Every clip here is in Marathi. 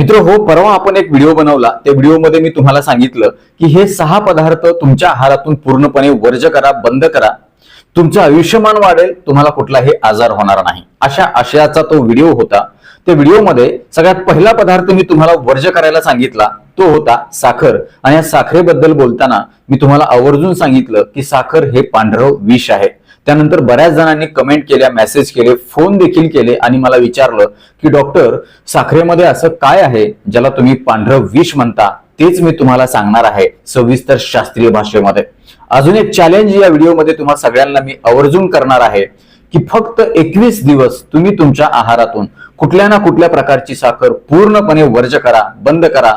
मित्र हो परवा आपण एक व्हिडिओ बनवला. त्या व्हिडिओमध्ये मी तुम्हाला सांगितलं की हे सहा पदार्थ तुमच्या आहारातून पूर्णपणे वर्ज करा बंद करा. तुमचं आयुष्यमान वाढेल तुम्हाला कुठलाही आजार होणार नाही. अशा आशयाचा तो व्हिडिओ होता. त्या व्हिडिओमध्ये सगळ्यात पहिला पदार्थ मी तुम्हाला वर्ज करायला सांगितला तो होता साखर. आणि या साखरेबद्दल बोलताना मी तुम्हाला आवर्जून सांगितलं की साखर हे पांढरं विष आहे. त्यानंतर बऱ्याच जणांनी कमेंट केल्या मेसेज केले फोन देखील केले आणि मला विचारलं की डॉक्टर साखरेमध्ये असं काय आहे ज्याला तुम्ही पांढरं विष म्हणता? तेच मी तुम्हाला सांगणार आहे. सविस्तर शास्त्रीय भाषेमध्ये. अजून एक चॅलेंज या व्हिडिओमध्ये तुम्हा सगळ्यांना मी आवर्जून करणार आहे की फक्त एकवीस दिवस तुम्ही तुमच्या आहारातून कुठल्या ना कुठल्या प्रकारची साखर पूर्णपणे वर्ज करा बंद करा.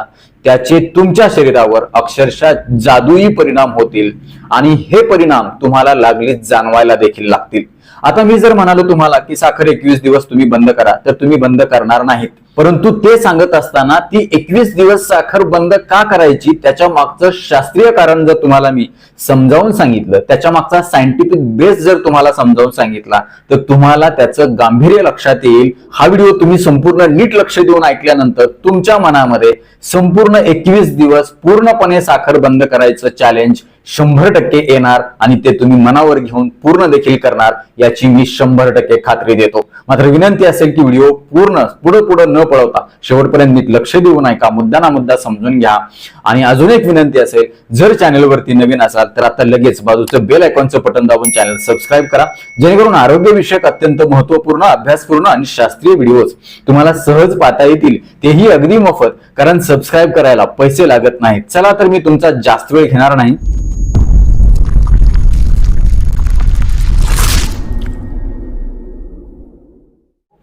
त्याचे तुमच्या शरीरावर अक्षरशः जादुई परिणाम होतील आणि हे परिणाम तुम्हाला लागले जाणवायला देखील लागतील. आता मी जर म्हणालो तुम्हाला की साखर एकवीस दिवस तुम्ही बंद करा तर तुम्ही बंद करणार नाहीत. परंतु ते सांगत असताना ती एकवीस दिवस साखर बंद का करायची त्याच्या मागचं शास्त्रीय कारण जर तुम्हाला मी समजावून सांगितलं त्याच्या मागचा सायंटिफिक बेस जर तुम्हाला समजावून सांगितला तर तुम्हाला त्याचं गांभीर्य लक्षात येईल. हा व्हिडिओ तुम्ही संपूर्ण नीट लक्ष देऊन ऐकल्यानंतर तुमच्या मनामध्ये संपूर्ण एकवीस दिवस पूर्णपणे साखर बंद करायचं चॅलेंज शंभर टक्के येणार आणि ते तुम्ही मनावर घेऊन पूर्ण देखील करणार याची मी शंभर टक्के खात्री देतो. मात्र विनंती असेल की व्हिडिओ पूर्ण पुढे पुढे न पळवता शेवटपर्यंत नीट लक्ष देऊ ऐका मुद्दा ना मुद्दा समजून घ्या. आणि अजून एक विनंती असेल जर चॅनलवरती नवीन असाल तर आता लगेच बाजूचं बेल आयकॉनचं बटन दाबून चॅनल सबस्क्राईब करा. जेणेकरून आरोग्यविषयक अत्यंत महत्त्वपूर्ण अभ्यासपूर्ण आणि शास्त्रीय व्हिडिओज तुम्हाला सहज पाहता येतील. तेही अगदी मोफत कारण सबस्क्राईब करायला पैसे लागत नाहीत. चला तर मी तुमचा जास्त वेळ घेणार नाही.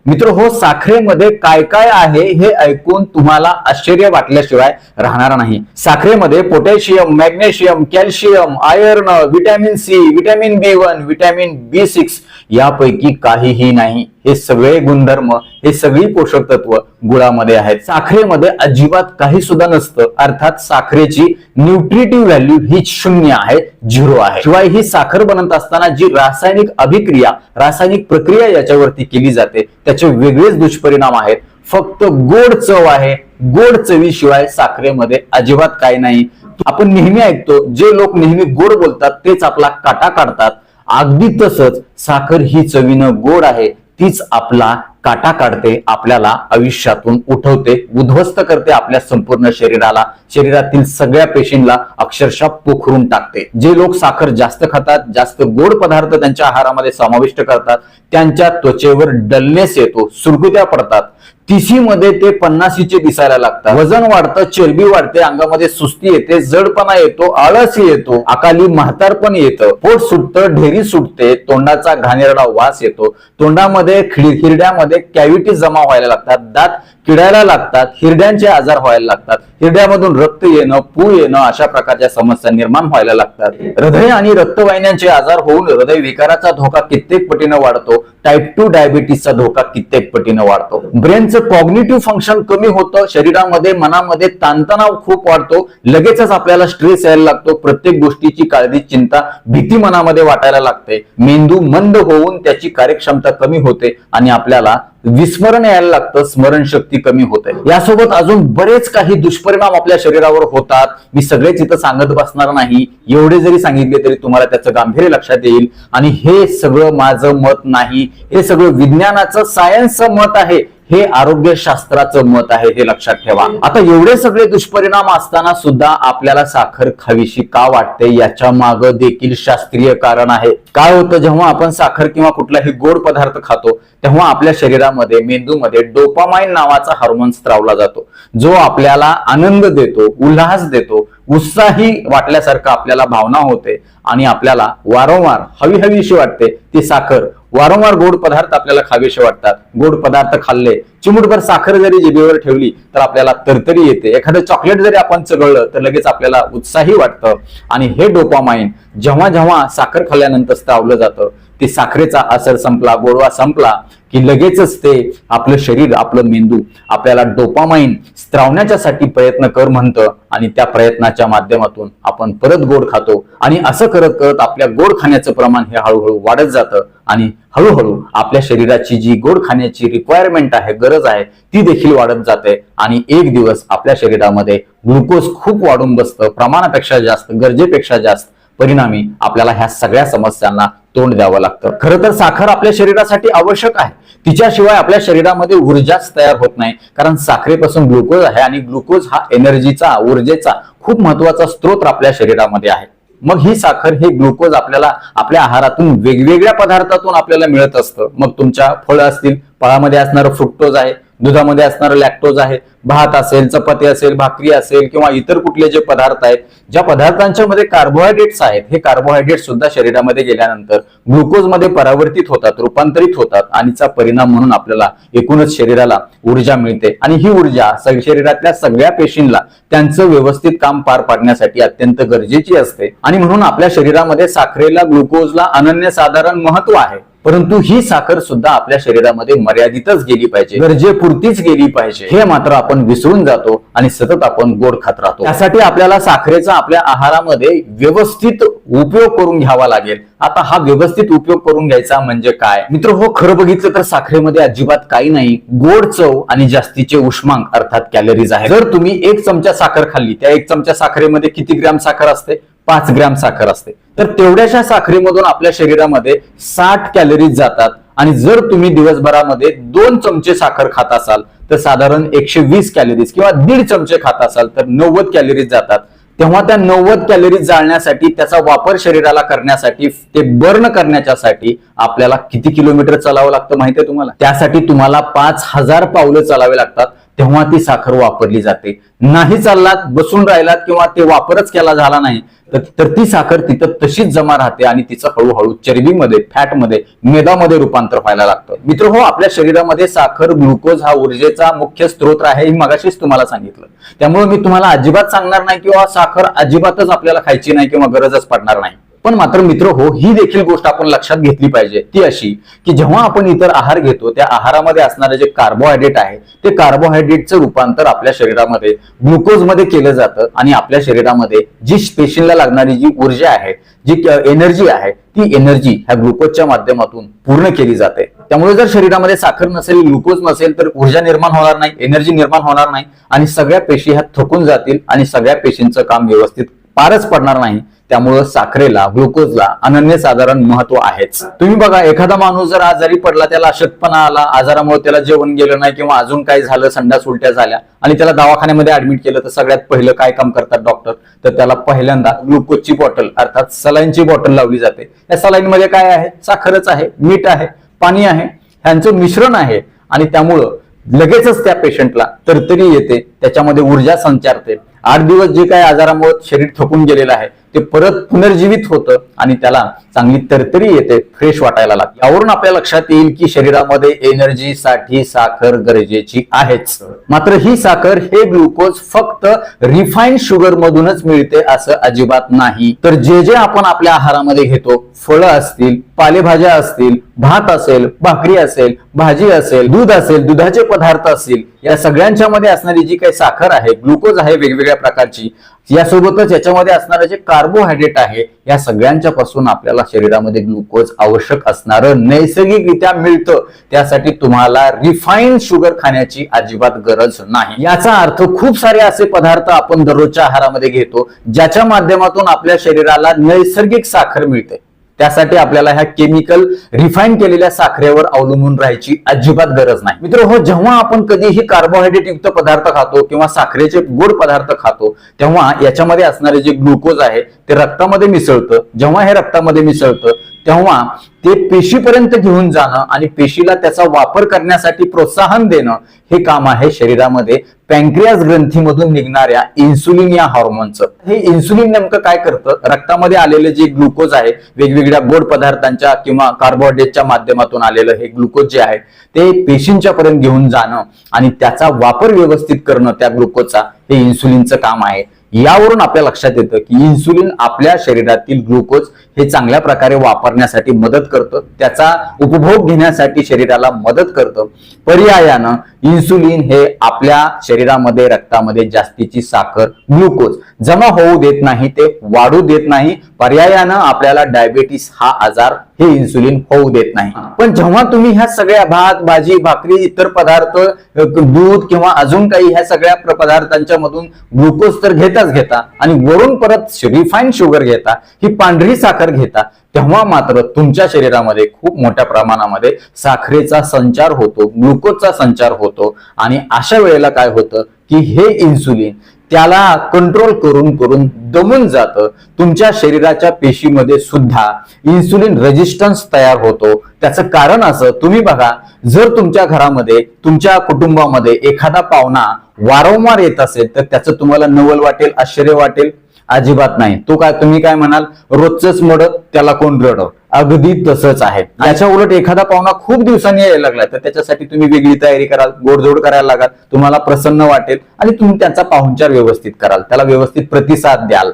मित्र हो साखरेमध्ये काय काय आहे हे ऐकून तुम्हाला आश्चर्य वाटल्याशिवाय राहणार नाही. साखरेमध्ये potassium magnesium calcium iron vitamin C vitamin B one vitamin B six यापैकी काहीही नाही. हे सगळे गुणधर्म हे सगळी पोषक तत्व गुळामध्ये आहेत. साखरेमध्ये अजिबात काही सुद्धा नसतं. अर्थात साखरेची न्यूट्रिटिव्ह व्हॅल्यू ही शून्य आहे झिरो आहे. शिवाय ही साखर बनत असताना जी रासायनिक अभिक्रिया रासायनिक प्रक्रिया याच्यावरती केली जाते त्याचे वेगळेच दुष्परिणाम आहेत. फक्त गोड चव आहे. गोड चवीशिवाय साखरेमध्ये अजिबात काही नाही. आपण नेहमी ऐकतो जे लोक नेहमी गोड बोलतात तेच आपला काटा काढतात. अगदी तसंच साखर ही चवीनं गोड आहे तीच आपला काटा काढते आपल्याला आयुष्यातून उठवते उद्ध्वस्त करते आपल्या संपूर्ण शरीराला. शरीरातील सगळ्या पेशींना अक्षरशः पोखरून टाकते. जे लोक साखर जास्त खातात जास्त गोड पदार्थ त्यांच्या आहारामध्ये समाविष्ट करतात त्यांच्या त्वचेवर डलनेस येतो सुरकुत्या पडतात. तिसी मध्ये ते पन्नासीचे दिसायला लागतात. वजन वाढतं चरबी वाढते अंगामध्ये सुस्ती येते जडपणा येतो आळस येतो अकाली म्हातारपण येतं. पोट सुटतं ढेरी सुटते तोंडाचा घाणेरडा वास येतो. तोंडामध्ये खिड- हिरड्यामध्ये कॅव्हिटी जमा व्हायला लागतात. दात किडायला लागतात हिरड्यांचे आजार व्हायला लागतात. हिरड्यामधून रक्त येणं पू येणं अशा प्रकारच्या समस्या निर्माण व्हायला लागतात. हृदय आणि रक्तवाहिन्यांचे आजार होऊन हृदय विकाराचा धोका कित्येक पटीनं वाढतो. टाईप टू डायबिटीसचा धोका कित्येक पटीनं वाढतो. ब्रेनचं कॉग्निटिव्ह फंक्शन कमी होतं शरीरामध्ये मनामध्ये ताणतणाव खूप वाढतो लगेचच आपल्याला स्ट्रेस यायला लागतो प्रत्येक गोष्टीची काळजी चिंता भीती मनामध्ये वाटायला लागते. मेंदू मंद होऊन त्याची कार्यक्षमता कमी होते आणि आपल्याला विस्मरण यायला लागतं स्मरणशक्ती कमी होते. यासोबत अजून बरेच काही दुष्परिणाम आपल्या शरीरावर होतात. मी सगळेच इथं सांगत बसणार नाही. एवढे जरी सांगितले तरी तुम्हाला त्याचं गांभीर्य लक्षात येईल. आणि हे सगळं माझं मत नाही. हे सगळं विज्ञानाचं सायन्सचं मत आहे. हे आरोग्यशास्त्राचं मत आहे हे लक्षात ठेवा. आता एवढे सगळे दुष्परिणाम असताना सुद्धा आपल्याला साखर खावीशी का वाटते याच्या माग देखील शास्त्रीय कारण आहे. काय होतं जेव्हा आपण साखर किंवा कुठलाही गोड पदार्थ खातो तेव्हा आपल्या शरीरामध्ये मेंदूमध्ये डोपामाइन नावाचा हार्मोन स्त्रावला जातो. जो आपल्याला आनंद देतो उल्हास देतो उत्साही वाटल्यासारखं आपल्याला भावना होते आणि आपल्याला वारंवार हवी हवीशी वाटते ती साखर. वारंवार गोड पदार्थ आपल्याला खावेसे वाटतात. गोड पदार्थ खाल्ले चिमूटभर साखर जरी जिभेवर ठेवली तर आपल्याला तरतरी येते. एखादं चॉकलेट जरी आपण चघळलं तर लगेच आपल्याला उत्साही वाटतं. आणि हे डोपामाइन जेव्हा जेव्हा साखर खाल्ल्यानंतर स्त्रावलं जातं ते साखरेचा असर संपला गोडवा संपला की लगेचच ते आपलं शरीर आपलं मेंदू आपल्याला डोपामाइन स्त्रावण्याच्यासाठी प्रयत्न कर म्हणतं आणि त्या प्रयत्नाच्या माध्यमातून आपण परत गोड खातो. आणि असं करत करत आपल्या गोड खाण्याचं प्रमाण हे हळूहळू वाढत जातं आणि हळूहळू आपल्या शरीराची जी गोड खाण्याची रिक्वायरमेंट आहे गरज आहे ती देखील वाढत जाते आणि एक दिवस आपल्या शरीरामध्ये ग्लुकोज खूप वाढून बसतं. प्रमाणापेक्षा जास्त गरजेपेक्षा जास्त परिणामी आपल्याला ह्या सगळ्या समस्यांना तोंड द्यावं लागतं. खरं तर साखर आपल्या शरीरासाठी आवश्यक आहे. तिच्याशिवाय आपल्या शरीरामध्ये ऊर्जाच तयार होत नाही. कारण साखरेपासून ग्लुकोज आहे आणि ग्लुकोज हा एनर्जीचा ऊर्जेचा खूप महत्त्वाचा स्रोत आपल्या शरीरामध्ये आहे. मग ही साखर हे ग्लुकोज आपल्याला आपल्या आहारातून वेगवेगळ्या पदार्थातून आपल्याला मिळत असतं. मग तुमच्या फळं असतील फळामध्ये असणारं फ्रुक्टोज आहे दुधामध्ये असणारं लॅक्टोज आहे भात असेल चपाती असेल भाकरी असेल किंवा इतर कुठले जे पदार्थ आहेत ज्या पदार्थांच्या मध्ये कार्बोहायड्रेट्स आहेत हे कार्बोहायड्रेट सुद्धा शरीरामध्ये गेल्यानंतर ग्लुकोजमध्ये परावर्तित होतात रूपांतरित होतात आणि चा परिणाम म्हणून आपल्याला एकूणच शरीराला ऊर्जा मिळते. आणि ही ऊर्जा शरीरातल्या सगळ्या पेशींना त्यांचं व्यवस्थित काम पार पाडण्यासाठी अत्यंत गरजेची असते. आणि म्हणून आपल्या शरीरामध्ये साखरेला ग्लुकोजला अनन्यसाधारण महत्त्व आहे. परंतु ही साखर सुद्धा आपल्या शरीरामध्ये मर्यादितच गेली पाहिजे. गरजेपुरतीच गेली पाहिजे. हे मात्र आपण विसरून जातो आणि सतत आपण गोड खात राहतो. त्यासाठी आपल्याला साखरेचा आपल्या आहारामध्ये व्यवस्थित उपयोग करून घ्यावा लागेल. आता हा व्यवस्थित उपयोग करून घ्यायचा म्हणजे काय? मित्र हो खरं बघितलं तर साखरेमध्ये अजिबात काही नाही. गोड चव आणि जास्तीचे उष्मांक अर्थात कॅलरीज आहे जर तुम्ही एक चमचा साखर खाल्ली त्या एक चमचा साखरेमध्ये किती ग्रॅम साखर असते? पाच ग्रॅम साखर असते. तर तेवढ्याशा साखरेमधून आपल्या शरीरामध्ये साठ कॅलरीज जातात. आणि जर तुम्ही दिवसभरामध्ये दोन चमचे साखर खात असाल तर साधारण एकशे वीस कॅलरीज किंवा दीड चमचे खात असाल तर नव्वद कॅलरीज जातात. तेव्हा त्या नव्वद कॅलरीज जाळण्यासाठी त्याचा वापर शरीराला करण्यासाठी ते बर्न करण्याच्यासाठी आपल्याला किती किलोमीटर चालावं लागतं माहितीये तुम्हाला? त्यासाठी तुम्हाला पाच हजार पावलं चालावे लागतात. तेव्हा ती साखर वापरली जाते. नाही चाललात बसून राहिलात किंवा ते वापरच केला झाला नाही तर ती साखर तिथं तशीच जमा राहते आणि तिचं हळूहळू चरबीमध्ये फॅटमध्ये मेदामध्ये रूपांतर व्हायला लागतं. मित्र हो आपल्या शरीरामध्ये साखर ग्लुकोज हा ऊर्जेचा मुख्य स्त्रोत आहे हे मगाशीच तुम्हाला सांगितलं. त्यामुळे मी तुम्हाला अजिबात सांगणार नाही किंवा साखर अजिबातच आपल्याला खायची नाही किंवा गरजच पडणार नाही. पण मात्र मित्र हो ही देखील गोष्ट आपण लक्षात घेतली पाहिजे. ती अशी की जेव्हा आपण इतर आहार घेतो त्या आहारामध्ये असणारे जे कार्बोहायड्रेट आहे ते कार्बोहायड्रेटचं रूपांतर आपल्या शरीरामध्ये ग्लुकोजमध्ये केलं जातं आणि आपल्या शरीरामध्ये जी पेशींना लागणारी जी ऊर्जा आहे जी एनर्जी आहे ती एनर्जी ह्या ग्लुकोजच्या माध्यमातून पूर्ण केली जाते. त्यामुळे जर शरीरामध्ये साखर नसेल ग्लुकोज नसेल तर ऊर्जा निर्माण होणार नाही एनर्जी निर्माण होणार नाही आणि सगळ्या पेशी ह्या थकून जातील आणि सगळ्या पेशींचं काम व्यवस्थित पारच पडणार नाही. त्यामुळं साखरेला ग्लुकोजला अनन्यसाधारण महत्त्व आहेच. तुम्ही बघा एखादा माणूस जर आजारी पडला त्याला अशक्तपणा आला आजारामुळे त्याला जेवण गेलं नाही किंवा अजून काही झालं संडास उलट्या झाल्या आणि त्याला दवाखान्यामध्ये ऍडमिट केलं तर सगळ्यात पहिलं काय काम करतात डॉक्टर तर त्याला पहिल्यांदा ग्लुकोजची बॉटल अर्थात सलाईनची बॉटल लावली जाते. या सलाईन मध्ये काय आहे? साखरच आहे मीठ आहे पाणी आहे. ह्यांचं मिश्रण आहे आणि त्यामुळं लगेचच त्या पेशंटला तरतरी येते त्याच्यामध्ये ऊर्जा संचारते. आठ दिवस जे काही आजारामुळे शरीर थकून गेलेलं आहे ते परत पुनर्जीवित होतं आणि त्याला चांगली तरतरी येते फ्रेश वाटायला लागते. यावरून आपल्या लक्षात येईल की शरीरामध्ये एनर्जीसाठी साखर गरजेची आहेच. मात्र ही साखर हे ग्लुकोज फक्त रिफाईंड शुगर मधूनच मिळते असं अजिबात नाही. तर जे जे आपण आपल्या आहारामध्ये घेतो फळं असतील पालेभाज्या असतील भात असेल भाकरी असेल भाजी असेल दूध असेल दुधाचे पदार्थ असतील या सगळ्यांच्या मध्ये असणारी जी काही साखर आहे ग्लुकोज आहे वेगवेगळ्या प्रकारची यासोबतच याच्यामध्ये असणारे जे कार्बोहायड्रेट आहे या सगळ्यांच्या पासून आपल्याला शरीरामध्ये ग्लुकोज आवश्यक असणारं नैसर्गिकरित्या मिळतं. त्यासाठी तुम्हाला रिफाईंड शुगर खाण्याची अजिबात गरज नाही. याचा अर्थ खूप सारे असे पदार्थ आपण दररोजच्या आहारामध्ये घेतो ज्याच्या माध्यमातून आपल्या शरीराला नैसर्गिक साखर मिळते. त्यासाठी आपल्याला ह्या केमिकल रिफाईन केलेल्या साखरेवर अवलंबून राहायची अजिबात गरज नाही. मित्र हो जेव्हा आपण कधीही कार्बोहायड्रेट युक्त पदार्थ खातो किंवा साखरेचे गोड पदार्थ खातो तेव्हा याच्यामध्ये असणारे जे ग्लुकोज आहे ते रक्तामध्ये मिसळतं. जेव्हा हे रक्तामध्ये मिसळतं तेव्हा ते पेशीपर्यंत घेऊन जाणं आणि पेशीला त्याचा वापर करण्यासाठी प्रोत्साहन देणं हे काम आहे शरीरामध्ये. पॅन्क्रियास ग्रंथीमधून निघणाऱ्या इन्सुलिन या हॉर्मोनचं हे इन्सुलिन नेमकं काय करतं? रक्तामध्ये आलेले जे ग्लुकोज आहे वेगवेगळ्या गोड पदार्थांच्या किंवा कार्बोहायड्रेटच्या माध्यमातून आलेलं हे ग्लुकोज जे आहे ते पेशींच्या पर्यंत घेऊन जाणं आणि त्याचा वापर व्यवस्थित करणं त्या ग्लुकोजचा हे इन्सुलिनचं काम आहे. यावरून आपल्या लक्षात येतं की इन्सुलिन आपल्या शरीरातील ग्लुकोज हे चांगल्या प्रकारे वापरण्यासाठी मदत करतं. त्याचा उपभोग घेण्यासाठी शरीराला मदत करतं. पर्यायानं इन्सुलिन हे आपल्या शरीरामध्ये रक्तामध्ये जास्तीची साखर ग्लुकोज जमा होऊ देत नाही ते वाढू देत नाही. पर्यायानं आपल्याला डायबेटीस हा आजार हे इन्सुलिन होऊ देत नाही. पण जेव्हा तुम्ही ह्या सगळ्या भात भाजी भाकरी इतर पदार्थ दूध किंवा अजून काही ह्या सगळ्या पदार्थांच्या मधून ग्लुकोज तर घेताच घेता आणि वरून परत रिफाईंड शुगर घेता ही पांढरी साखर घेता तेव्हा मात्र तुमच्या शरीरामध्ये खूप मोठ्या प्रमाणामध्ये साखरेचा संचार होतो ग्लुकोजचा संचार होतो आणि अशा वेळेला काय होतं की हे इन्सुलिन त्याला कंट्रोल करून करून दमून जातं. तुमच्या शरीराच्या पेशीमध्ये सुद्धा इन्सुलिन रेजिस्टन्स तयार होतो. त्याचं कारण असं तुम्ही बघा जर तुमच्या घरामध्ये तुमच्या कुटुंबामध्ये एखादा पाहुणा वारंवार येत असेल तर त्याचं तुम्हाला नवल वाटेल आश्चर्य वाटेल. अजिबात नाही. तो काय तुम्ही काय म्हणाल रोजच मड त्याला कोण रड अगदी तसंच आहे. याच्या उलट एखादा पाहुणा खूप दिवसांनी यायला लागला तर त्याच्यासाठी तुम्ही वेगळी तयारी कराल गोडधोड करायला लागाल तुम्हाला प्रसन्न वाटेल आणि तुम्ही त्यांचा पाहुणचार व्यवस्थित कराल त्याला व्यवस्थित प्रतिसाद द्याल.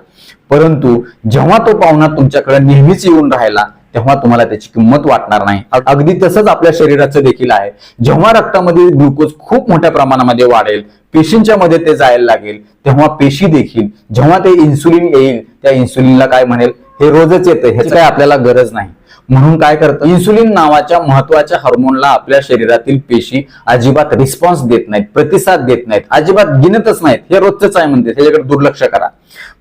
परंतु जेव्हा तो पाहुणा तुमच्याकडे नेहमीच येऊन राहिला तेव्हा तुम्हाला त्याची किंमत वाटणार नाही. अगदी तसंच आपल्या शरीराचं देखील आहे. जेव्हा रक्तामध्ये ग्लुकोज खूप मोठ्या प्रमाणामध्ये वाढेल पेशींच्या मध्ये ते जायला लागेल तेव्हा पेशी देखील जेव्हा ते इन्सुलिन येईल त्या इन्सुलिनला काय म्हणेल? हे रोजच येतं ह्याची काय आपल्याला गरज नाही. म्हणून काय करतं? इन्सुलिन नावाच्या महत्त्वाच्या हार्मोनला आपल्या शरीरातील पेशी अजिबात रिस्पॉन्स देत नाहीत प्रतिसाद देत नाहीत अजिबात गिनतच नाहीत. हे रोजच आहे म्हणते त्याच्याकडे दुर्लक्ष करा.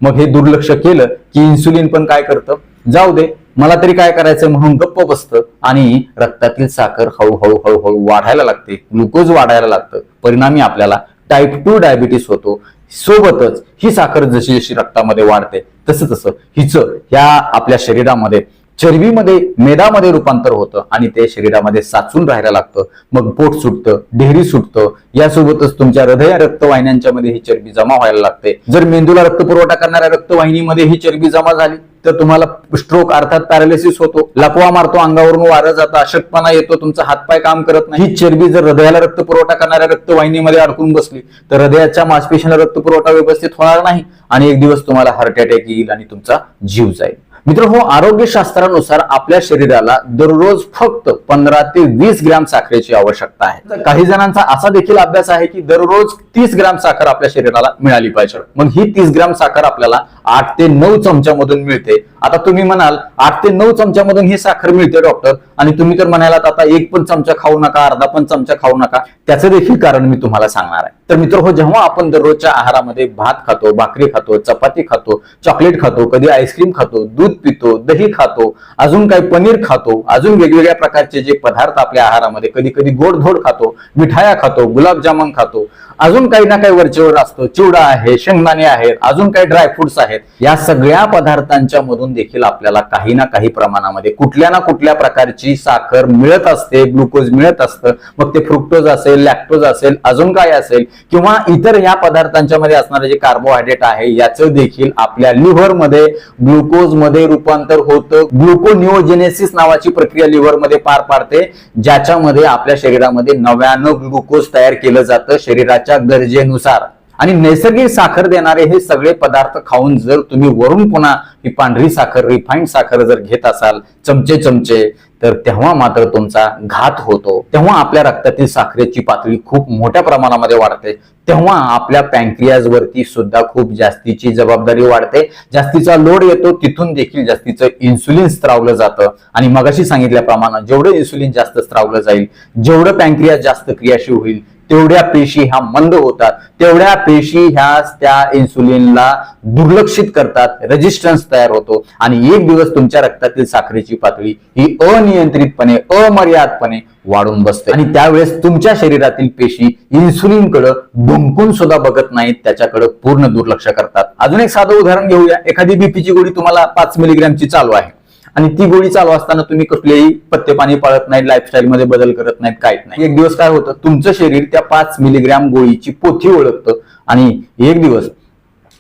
मग हे दुर्लक्ष केलं की इन्सुलिन पण काय करतं? जाऊ दे मला तरी काय करायचं म्हणून गप्प बसतं आणि रक्तातील साखर हळूहळू हळूहळू वाढायला लागते ग्लुकोज वाढायला लागतं. परिणामी आपल्याला टाईप टू डायबिटीस होतो. सोबतच ही साखर जशी जशी रक्तामध्ये वाढते तसं तसं हिचं ह्या आपल्या शरीरामध्ये चरबीमध्ये मेदामध्ये रूपांतर होतं आणि ते शरीरामध्ये साचून राहायला लागतं. मग पोट सुटतं ढेरी सुटतं. यासोबतच तुमच्या हृदय रक्तवाहिन्यांच्या मध्ये ही चरबी जमा व्हायला लागते. जर मेंदूला रक्तपुरवठा करणाऱ्या रक्तवाहिनीमध्ये ही चरबी जमा झाली तर तुम्हाला स्ट्रोक अर्थात पॅरालिसिस होतो. लकवा मारतो अंगावरून वारं जातं अशक्तपणा येतो तुमचा हातपाय काम करत नाही. ही चरबी जर हृदयाला रक्तपुरवठा करणाऱ्या रक्तवाहिनीमध्ये अडकून बसली तर हृदयाच्या मांसपेशीला रक्तपुरवठा व्यवस्थित होणार नाही आणि एक दिवस तुम्हाला हार्ट अटॅक येईल आणि तुमचा जीव जाईल. मित्र हो आरोग्यशास्त्रानुसार आपल्या शरीराला दररोज फक्त पंधरा ते वीस ग्रॅम साखरेची आवश्यकता आहे. काही जणांचा असा देखील अभ्यास आहे की दररोज तीस ग्रॅम साखर आपल्या शरीराला मिळाली पाहिजे. मग ही तीस ग्रॅम साखर आपल्याला आठ ते नऊ चमच्यामधून मिळते. आता तुम्ही म्हणाल आठ ते नऊ चमच्यामधून ही साखर मिळते डॉक्टर. आणि तुम्ही तर म्हणालात आता एक पण चमचा खाऊ नका अर्धा पण चमचा खाऊ नका. त्याचं देखील कारण मी तुम्हाला सांगणार आहे. तर मित्र हो जेव्हा आपण दररोजच्या आहारामध्ये भात खातो भाकरी खातो चपाती खातो चॉकलेट खातो कधी आईस्क्रीम खातो दूध पितो दही खातो अजून काही पनीर खातो अजून वेगवेगळ्या प्रकारचे जे पदार्थ आपल्या आहारामध्ये कधी कधी गोडधोड खातो मिठाया खातो गुलाबजामुन खातो अजून काही ना काही वरचेवर असतो चिवडा आहे शेंगदाणे आहेत अजून काही ड्रायफ्रुट्स आहेत. या सगळ्या पदार्थांच्या मधून देखील आपल्याला काही ना काही प्रमाणामध्ये कुठल्या ना कुठल्या प्रकारची साखर मिळत असते ग्लुकोज मिळत असतं मग ते फ्रुक्टोज असेल लॅक्टोज असेल अजून काय असेल किंवा इतर ह्या पदार्थांच्या मध्ये असणारे जे कार्बोहायड्रेट आहे याचं देखील आपल्या लिव्हरमध्ये ग्लुकोजमध्ये रूपांतर होतं. ग्लुकोनिओजेनेसिस नावाची प्रक्रिया लिव्हरमध्ये पार पाडते ज्याच्यामध्ये आपल्या शरीरामध्ये नव्यानं ग्लुकोज तयार केलं जातं शरीराच्या गरजेनुसार. आणि नैसर्गिक साखर देणारे हे सगळे पदार्थ खाऊन जर तुम्ही वरून पुन्हा ही पांढरी साखर रिफाईंड साखर जर घेत असाल चमचे चमचे तर तेव्हा मात्र तुमचा घात होतो. तेव्हा आपल्या रक्तातील साखरेची पातळी खूप मोठ्या प्रमाणामध्ये वाढते. तेव्हा आपल्या पॅन्क्रियाज वरती सुद्धा खूप जास्तीची जबाबदारी वाढते. जास्तीचा लोड येतो तिथून देखील जास्तीचं इन्सुलिन स्त्रावलं जातं. आणि मगाशी सांगितल्याप्रमाणे जेवढं इन्सुलिन जास्त स्त्रावलं जाईल जेवढं पॅन्क्रियाज जास्त क्रियाशील होईल तेवढ्या पेशी ह्या मंद होतात. तेवढ्या पेशी ह्या त्या इन्सुलिनला दुर्लक्षित करतात रेजिस्टन्स तयार होतो. आणि एक दिवस तुमच्या रक्तातील साखरेची पातळी ही अनियंत्रितपणे अमर्यादपणे वाढून बसते. आणि त्यावेळेस तुमच्या शरीरातील पेशी इन्सुलिनकडे डुंकून सुद्धा बघत नाहीत त्याच्याकडे पूर्ण दुर्लक्ष करतात. अजून एक साधं उदाहरण घेऊया. एखादी बीपीची गोळी तुम्हाला पाच मिलीग्रॅमची चालू आहे. आणि ती गोळी चालू असताना तुम्ही कसलेही पत्ते पाणी पाळत नाही लाईफस्टाईल मध्ये बदल करत नाहीत काहीच नाही. एक दिवस काय होतं तुमचं शरीर त्या पाच मिलीग्रॅम गोळीची पोथी ओळखतं. आणि एक दिवस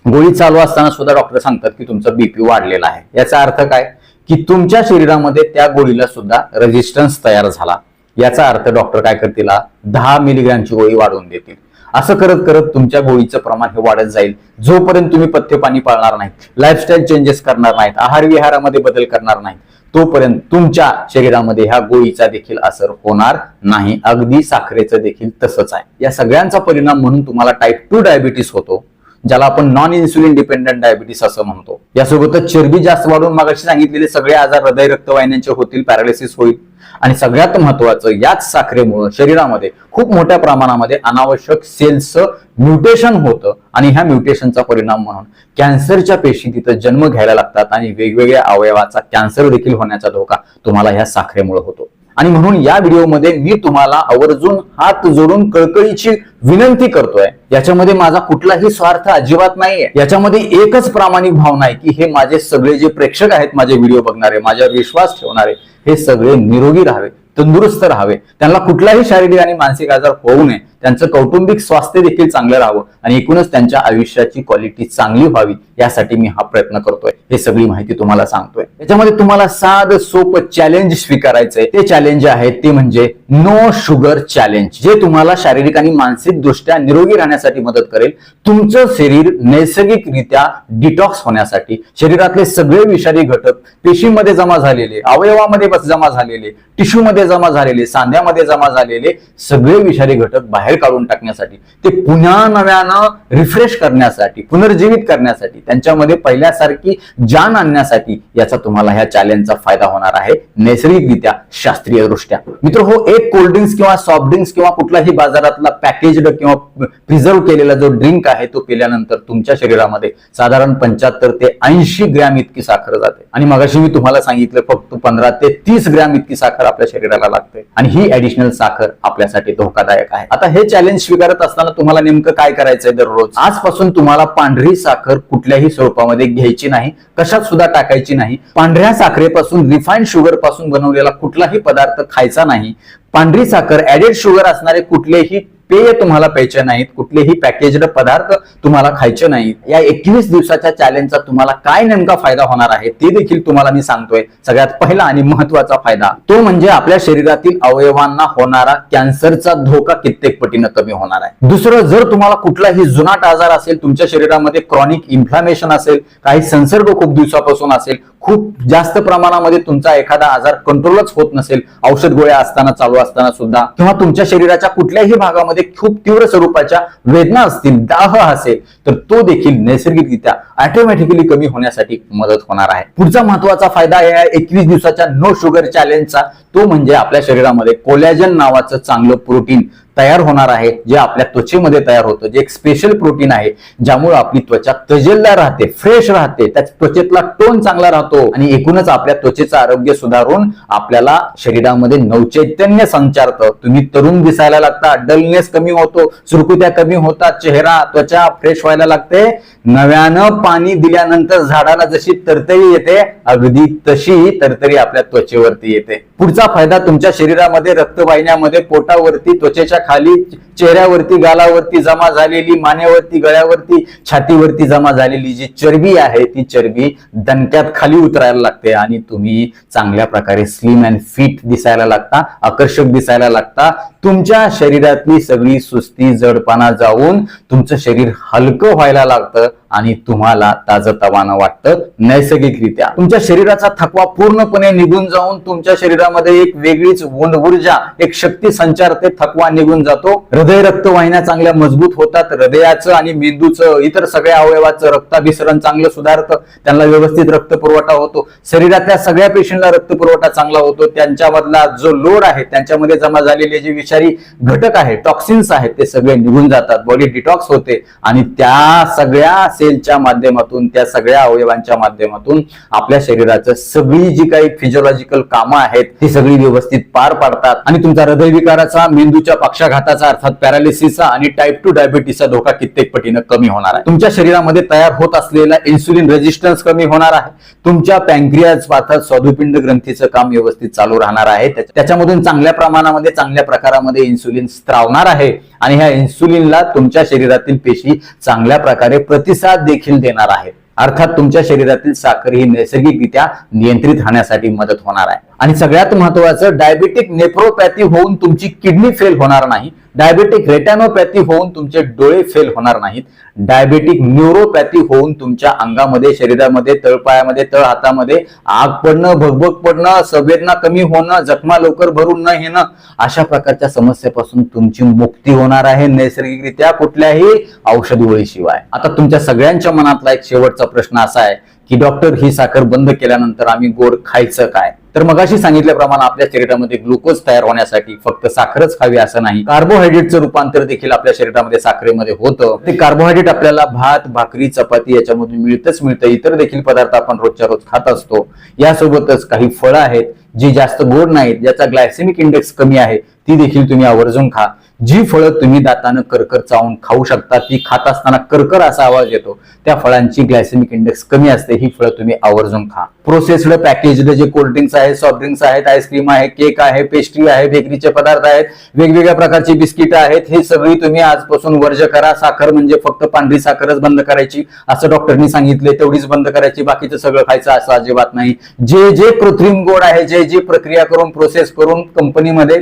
गोळी चालू असताना सुद्धा डॉक्टर सांगतात की तुमचा बीपी वाढलेला आहे. याचा अर्थ काय? की तुमच्या शरीरामध्ये त्या गोळीला सुद्धा रेजिस्टन्स तयार झाला. याचा अर्थ डॉक्टर काय करतील? दहा मिलीग्रॅमची गोळी वाढवून देतील. असं करत करत तुमच्या गोळीचं प्रमाण हे वाढत जाईल. जोपर्यंत तुम्ही पथ्य पाणी पाळणार नाहीत लाईफस्टाईल चेंजेस करणार नाहीत आहार विहारामध्ये बदल करणार नाहीत तोपर्यंत तुमच्या शरीरामध्ये ह्या गोळीचा देखील असर होणार नाही. अगदी साखरेचं देखील तसंच आहे. या सगळ्यांचा परिणाम म्हणून तुम्हाला टाईप टू डायबिटीस होतो ज्याला आपण नॉन इन्सुलिन डिपेंडंट डायबिटीस असं म्हणतो. यासोबतच चरबी जास्त वाढून मागाशी सांगितलेले सगळे आजार हृदय रक्तवाहिन्यांचे होतील पॅरालिसिस होईल. आणि सगळ्यात महत्वाचं याच साखरेमुळे शरीरामध्ये खूप मोठ्या प्रमाणामध्ये अनावश्यक सेल्सचं म्युटेशन होतं आणि ह्या म्युटेशनचा परिणाम म्हणून कॅन्सरच्या पेशी तिथं जन्म घ्यायला लागतात आणि वेगवेगळ्या अवयवाचा कॅन्सर देखील होण्याचा धोका तुम्हाला ह्या साखरेमुळे होतो. आणि म्हणून या व्हिडिओमध्ये मी तुम्हाला आवर्जून हात जोडून कळकळीची विनंती करतोय. याच्यामध्ये माझा कुठलाही स्वार्थ अजिबात नाहीये. याच्यामध्ये एकच प्रामाणिक भावना आहे की हे माझे सगळे जे प्रेक्षक आहेत माझे व्हिडिओ बघणारे माझ्यावर विश्वास ठेवणारे हे सगळे निरोगी राहावे तंदुरुस्त राहावे. त्यांना कुठलाही शारीरिक आणि मानसिक आजार होऊ नये. त्यांचं कौटुंबिक स्वास्थ्य देखील चांगलं राहावं आणि एकूणच त्यांच्या आयुष्याची क्वालिटी चांगली व्हावी यासाठी मी हा प्रयत्न करतोय. हे सगळी माहिती तुम्हाला सांगतोय. त्याच्यामध्ये तुम्हाला साध सोपं चॅलेंज स्वीकारायचंय. ते चॅलेंज आहे ते म्हणजे नो शुगर चॅलेंज जे तुम्हाला शारीरिक आणि मानसिक दृष्ट्या निरोगी राहण्यासाठी मदत करेल. तुमचं शरीर नैसर्गिकरित्या डिटॉक्स होण्यासाठी शरीरातले सगळे विषारी घटक पेशीमध्ये जमा झालेले अवयवामध्ये बस जमा झालेले टिश्यूमध्ये जमा झालेले सांध्यामध्ये जमा झालेले सगळे विषारी घटक बाहेर काढून टाकण्यासाठी ते पुन्हा नव्यानं रिफ्रेश करण्यासाठी पुनर्जीवित करण्यासाठी त्यांच्यामध्ये पहिल्यासारखी जान आणण्यासाठी याचा तुम्हाला ह्या चॅलेंजचा फायदा होणार आहे नैसर्गिकरित्या शास्त्रीय दृष्ट्या मित्र हो एक कोल्ड्रिंक्स किंवा सॉफ्ट ड्रिंक्स किंवा कुठलाही बाजारातला पॅकेज्ड किंवा प्रिझर्व केलेला जो ड्रिंक आहे तो पिल्यानंतर तुमच्या शरीरामध्ये साधारण पंच्याहत्तर ते ऐंशी ग्रॅम इतकी साखर जाते. आणि मगाशी मी तुम्हाला सांगितलं फक्त पंधरा ते तीस ग्रॅम इतकी साखर आपल्या शरीराला लागते. आणि ही ऍडिशनल साखर आपल्यासाठी धोकादायक आहे. आता हे चॅलेंज स्वीकारत असताना तुम्हाला नेमकं काय करायचंय दररोज? आजपासून तुम्हाला पांढरी साखर कुठल्याही स्वरूपामध्ये घ्यायची नाही कशात सुद्धा टाकायची नाही. पांढऱ्या साखरेपासून रिफाईंड शुगरपासून बनवलेला कुठलाही पदार्थ खायचा नाही. पांढरी साखर ऍडेड शुगर असणारे कुठलेही पेय तुम्हाला प्यायचे नाहीत कुठलेही पॅकेज्ड पदार्थ तुम्हाला खायचे नाहीत. या एकवीस दिवसाच्या चॅलेंजचा तुम्हाला काय नेमका फायदा होणार आहे ते देखील तुम्हाला मी सांगतोय. सगळ्यात पहिला आणि महत्त्वाचा फायदा तो म्हणजे आपल्या शरीरातील अवयवांना होणारा कॅन्सरचा धोका कित्येक पटीनं कमी होणार आहे. दुसरं जर तुम्हाला कुठलाही जुनाट आजार असेल तुमच्या शरीरामध्ये क्रॉनिक इन्फ्लामेशन असेल काही संसर्ग खूप दिवसापासून असेल खूप जास्त प्रमाणामध्ये तुमचा एखादा आजार कंट्रोलच होत नसेल औषध गोळ्या असताना चालू असताना सुद्धा किंवा तुमच्या शरीराच्या कुठल्याही भागामध्ये खूप तीव्र स्वरूपाच्या वेदना असतील दाह असेल तर तो देखील नैसर्गिकरित्या ऑटोमॅटिकली कमी होण्यासाठी मदत होणार आहे. पुढचा महत्त्वाचा फायदा या एकवीस दिवसाच्या नो शुगर चॅलेंजचा तो म्हणजे आपल्या शरीरामध्ये कोलॅजन नावाचं चांगलं प्रोटीन तयार होणार आहे जे आपल्या त्वचेमध्ये तयार होतं जे एक स्पेशल प्रोटीन आहे ज्यामुळे आपली त्वचा तजेलदार राहते फ्रेश राहते त्या त्वचेतला टोन चांगला राहतो आणि एकूणच आपल्या त्वचेचं आरोग्य सुधारून आपल्याला शरीरामध्ये नवचैतन्य संचारतं. तुम्ही तरुण दिसायला लागता डलनेस कमी होतो सुरकुत्या कमी होतात चेहरा त्वचा फ्रेश व्हायला लागते. नव्यानं पाणी दिल्यानंतर झाडाला जशी तरतरी येते अगदी तशी तरतरी आपल्या त्वचेवरती येते. पुढचा फायदा तुमच्या शरीरामध्ये रक्तवाहिन्यामध्ये पोटावरती त्वचेच्या खाली चेहऱ्यावरती गालावरती जमा झालेली मानेवरती गळ्यावरती छातीवरती जमा झालेली जी चरबी आहे ती चरबी दणक्यात खाली उतरायला लागते आणि तुम्ही चांगल्या प्रकारे स्लिम अँड फिट दिसायला लागता आकर्षक दिसायला लागता. तुमच्या शरीरातली सगळी सुस्ती जडपणा जाऊन तुमचं शरीर हलकं व्हायला लागतं. आणि तुम्हाला ताजतवानं वाटतं नैसर्गिकरित्या. तुमच्या शरीराचा थकवा पूर्णपणे निघून जाऊन तुमच्या शरीरामध्ये एक वेगळीच ऊर्जा एक शक्ती संचारते थकवा निघून जातो. हृदय रक्तवाहिन्या चांगल्या मजबूत होतात. हृदयाचं आणि मेंदूचं इतर सगळ्या अवयवाचं रक्ताभिसरण चांगलं सुधारतं. त्यांना व्यवस्थित रक्त पुरवठा होतो. शरीरातल्या सगळ्या पेशींना रक्त पुरवठा चांगला होतो. त्यांच्यामधला जो लोड आहे त्यांच्यामध्ये जमा झालेले जे विषारी घटक आहे टॉक्सिन्स आहेत ते सगळे निघून जातात. बॉडी डिटॉक्स होते. आणि त्या सगळ्या सेलच्या माध्यमातून त्या सगळ्या अवयवांच्या माध्यमातून आपल्या शरीराचं सगळी जी काही फिजिओलॉजिकल कामं आहेत ती सगळी व्यवस्थित पार पाडतात. आणि तुमचा हृदयविकाराचा मेंदूच्या पक्षाघाताचा अर्थात पॅरालिसिसचा आणि टाईप टू डायबिटीसचा धोका कित्येक पटीनं कमी होणार आहे. तुमच्या शरीरामध्ये तयार होत असलेला इन्सुलिन रेजिस्टन्स कमी होणार आहे. तुमच्या पॅन्क्रियाज अर्थात स्वादुपिंड ग्रंथीचं काम व्यवस्थित चालू राहणार आहे. त्याच्यामधून चांगल्या प्रमाणामध्ये चांगल्या प्रकारामध्ये इन्सुलिन स्त्रावणार आहे. आणि ह्या इन्सुलिनला तुमच्या शरीरातील पेशी चांगल्या प्रकारे प्रतिसाद देखील देणार आहे अर्थात तुमच्या शरीरातील साखर ही नैसर्गिकरित्या नियंत्रित राहण्यासाठी मदत होणार आहे. आणि सगळ्यात महत्वाचं डायबेटिक नेफ्रोपॅथी होऊन तुमची किडनी फेल होणार नाही. डायबेटिक रेटॅनोपॅथी होऊन तुमचे डोळे फेल होणार नाहीत. डायबेटिक न्यूरोपॅथी होऊन तुमच्या अंगामध्ये शरीरामध्ये तळपायामध्ये तळ हातामध्ये आग पडणं भगभग पडणं संवेदना कमी होणं जखमा लवकर भरून न येणं अशा प्रकारच्या समस्येपासून तुमची मुक्ती होणार आहे नैसर्गिकरित्या कुठल्याही औषध गोळीशिवाय आता तुमच्या सगळ्यांच्या मनातला एक शेवटचा प्रश्न असा आहे की डॉक्टर ही साखर बंद केल्यानंतर आम्ही गोड खायचं काय? तर मगाशी सांगितल्याप्रमाणे आपल्या शरीरामध्ये ग्लुकोज तयार होण्यासाठी फक्त साखरच खावी असं नाही. कार्बोहायड्रेटचं रूपांतर देखील आपल्या शरीरामध्ये साखरेमध्ये होतं. ते कार्बोहायड्रेट आपल्याला भात भाकरी चपाती याच्यामधून मिळतच मिळतं. इतर देखील पदार्थ आपण रोजच्या रोज खात असतो. यासोबतच काही फळं आहेत जी जास्त गोड नाहीत ज्याचा ग्लायसेमिक इंडेक्स कमी आहे. ती देखील तुम्ही आवर्जून खा. जी फळं तुम्ही दातानं करकर चावून खाऊ शकता ती खात असताना करकर असा आवाज येतो. त्या फळांची ग्लायसेमिक इंडेक्स कमी असते ही फळं तुम्ही आवर्जून खा. प्रोसेस्ड पॅकेज्ड जे कोल्ड्रिंक्स आहेत सॉफ्ट ड्रिंक्स आहेत आईस्क्रीम आहे केक आहे पेस्ट्री आहे बेकरीचे पदार्थ आहेत वेगवेगळ्या प्रकारची बिस्किट आहेत हे सगळी तुम्ही आजपासून वर्ज करा. साखर म्हणजे फक्त पांढरी साखरच बंद करायची असं डॉक्टरनी सांगितले तेवढीच बंद करायची बाकीचं सगळं खायचं असं अजिबात नाही. जे जे कृत्रिम गोड आहे जे जे प्रक्रिया करून प्रोसेस करून कंपनीमध्ये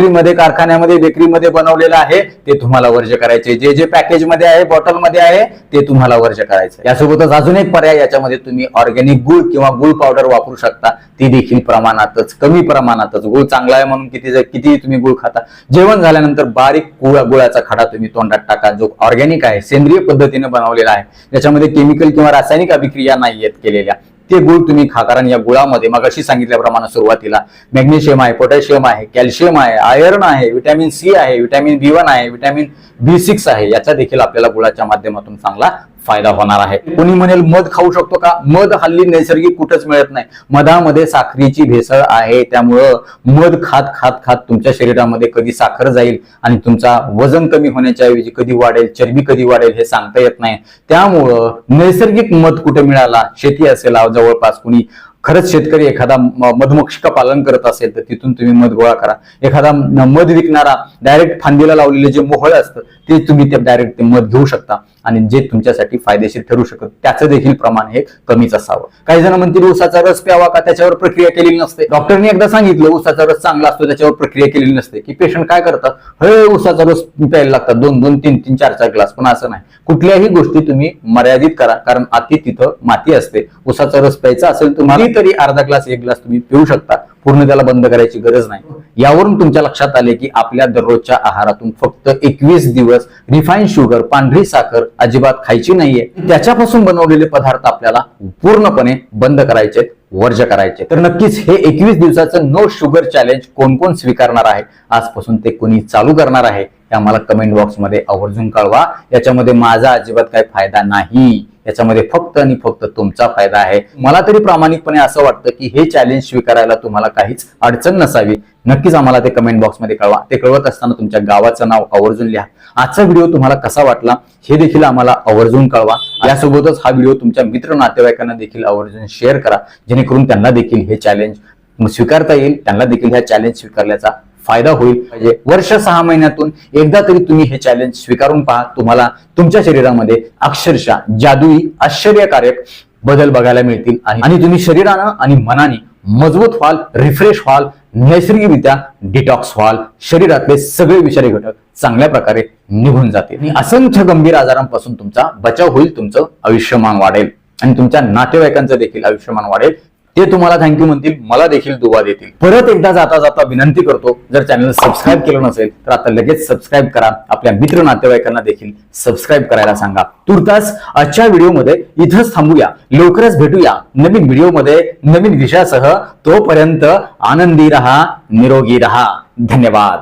फॅक्टरीमध्ये कारखान्यामध्ये बेकरीमध्ये बनवलेलं आहे ते तुम्हाला वर्ज करायचे. जे जे पॅकेजमध्ये आहे बॉटलमध्ये आहे ते तुम्हाला वर्ज करायचं यासोबतच अजून एक पर्याय याच्यामध्ये तुम्ही ऑर्गॅनिक गुळ किंवा गुळ पावडर वापरू शकता. ती देखील प्रमाणातच कमी प्रमाणातच. गुळ चांगला आहे म्हणून किती किती तुम्ही गुळ खाता. जेवण झाल्यानंतर बारीक गुळा गुळाचा खडा तुम्ही तोंडात टाका जो ऑर्गॅनिक आहे सेंद्रिय पद्धतीने बनवलेला आहे. ज्याच्यामध्ये केमिकल किंवा रासायनिक अभिक्रिया नाही आहेत केलेल्या. ते गुळ तुम्ही खा कारण या गुळामध्ये मग अशी सांगितल्याप्रमाणे सुरुवातीला मॅग्नेशियम आहे पोटॅशियम आहे कॅल्शियम आहे आयर्न आहे व्हिटॅमिन सी आहे व्हिटॅमिन बी वन आहे व्हिटॅमिन बी सिक्स आहे याचा देखील आपल्याला गुळाच्या माध्यमातून चांगला फायदा होणार आहे. कोणी म्हणेल मध खाऊ शकतो का? मध हल्ली नैसर्गिक कुठंच मिळत नाही. मधामध्ये साखरेची भेसळ आहे. त्यामुळं मध खात खात खात तुमच्या शरीरामध्ये कधी साखर जाईल आणि तुमचा वजन कमी होण्याच्या ऐवजी कधी वाढेल चरबी कधी वाढेल हे सांगता येत नाही. त्यामुळं नैसर्गिक मध कुठे मिळाला? शेती असेल जवळपास कुणी खरंच शेतकरी एखादा मधुमक्षी का पालन करत असेल तर तिथून तुम्ही मध गोळा करा. एखादा मध विकणारा डायरेक्ट फांदीला लावलेले जे मोहळ असतं ते तुम्ही ते डायरेक्ट ते मध घेऊ शकता आणि जे तुमच्यासाठी फायदेशीर ठरू शकत. त्याचं देखील प्रमाण हे कमीच असावं. काही जण म्हणतील ऊसाचा रस प्यावा का? त्याच्यावर प्रक्रिया केलेली नसते. डॉक्टरने एकदा सांगितलं ऊसाचा रस चांगला असतो त्याच्यावर प्रक्रिया केलेली नसते. की पेशंट काय करतात हळ ऊसाचा रस प्यायला लागतात दोन दोन तीन तीन चार चार ग्लास पण असं नाही. कुठल्याही गोष्टी तुम्ही मर्यादित करा कारण अति तिथं माती असते. ऊसाचा रस प्यायचा असेल तुम्हाला तरी अर्धा ग्लास एक ग्लास तुम्ही पिऊ शकता. पूर्ण त्याला बंद करायची गरज नाही. यावरून तुमच्या लक्षात आले की आपल्या दररोजच्या आहारातून फक्त एकवीस दिवस रिफाईन शुगर पांढरी साखर अजिबात खायची नाहीये. त्याच्यापासून बनवलेले पदार्थ आपल्याला पूर्णपणे बंद करायचे वर्ज करायचे तर नक्कीच हे एकवीस दिवसाचं नो शुगर चॅलेंज कोण कोण स्वीकारणार आहे? आजपासून ते कोणी चालू करणार आहे? हे आम्हाला कमेंट बॉक्समध्ये आवर्जून कळवा. याच्यामध्ये माझा अजिबात काही फायदा नाही. याच्यामध्ये फक्त आणि फक्त तुमचा फायदा आहे. मला तरी प्रामाणिकपणे असं वाटतं की हे चॅलेंज स्वीकारायला तुम्हाला काहीच अडचण नसावी. नक्कीच आम्हाला ते कमेंट बॉक्समध्ये कळवा. ते कळवत असताना तुमच्या गावाचं नाव आवर्जून लिहा. आजचा व्हिडिओ तुम्हाला कसा वाटला हे देखील आम्हाला आवर्जून कळवा. यासोबतच हा व्हिडिओ तुमच्या मित्र नातेवाईकांना देखील आवर्जून शेअर करा. जेणेकरून त्यांना देखील हे चॅलेंज स्वीकारता येईल. त्यांना देखील ह्या चॅलेंज स्वीकारल्याचा फायदा होईल. म्हणजे वर्ष सहा महिन्यातून एकदा तरी तुम्ही हे चॅलेंज स्वीकारून पहा. तुम्हाला तुमच्या शरीरामध्ये अक्षरशः जादुई आश्चर्यकारक बदल बघायला मिळतील. आणि तुम्ही शरीरानं आणि मनाने मजबूत व्हाल रिफ्रेश व्हाल नैसर्गिकरित्या डिटॉक्स व्हाल. शरीरातले सगळे विषारी घटक चांगल्या प्रकारे निघून जातील. आणि असंख्य गंभीर आजारांपासून तुमचा बचाव होईल तुमचं आयुष्यमान वाढेल. आणि तुमच्या नातेवाईकांचं देखील आयुष्यमान वाढेल. ते तुम्हाला थँक्यू म्हणतील मला देखील दुवा देतील. परत एकदा जाता जाता विनंती करतो जर चॅनल सबस्क्राईब केलं नसेल तर आता लगेच सबस्क्राईब करा. आपल्या मित्र नातेवाईकांना देखील सबस्क्राईब करायला सांगा. तुर्तास आजच्या व्हिडिओमध्ये इथंच थांबूया. लवकरच भेटूया नवीन व्हिडिओमध्ये नवीन विषयासह. तोपर्यंत आनंदी रहा निरोगी रहा. धन्यवाद.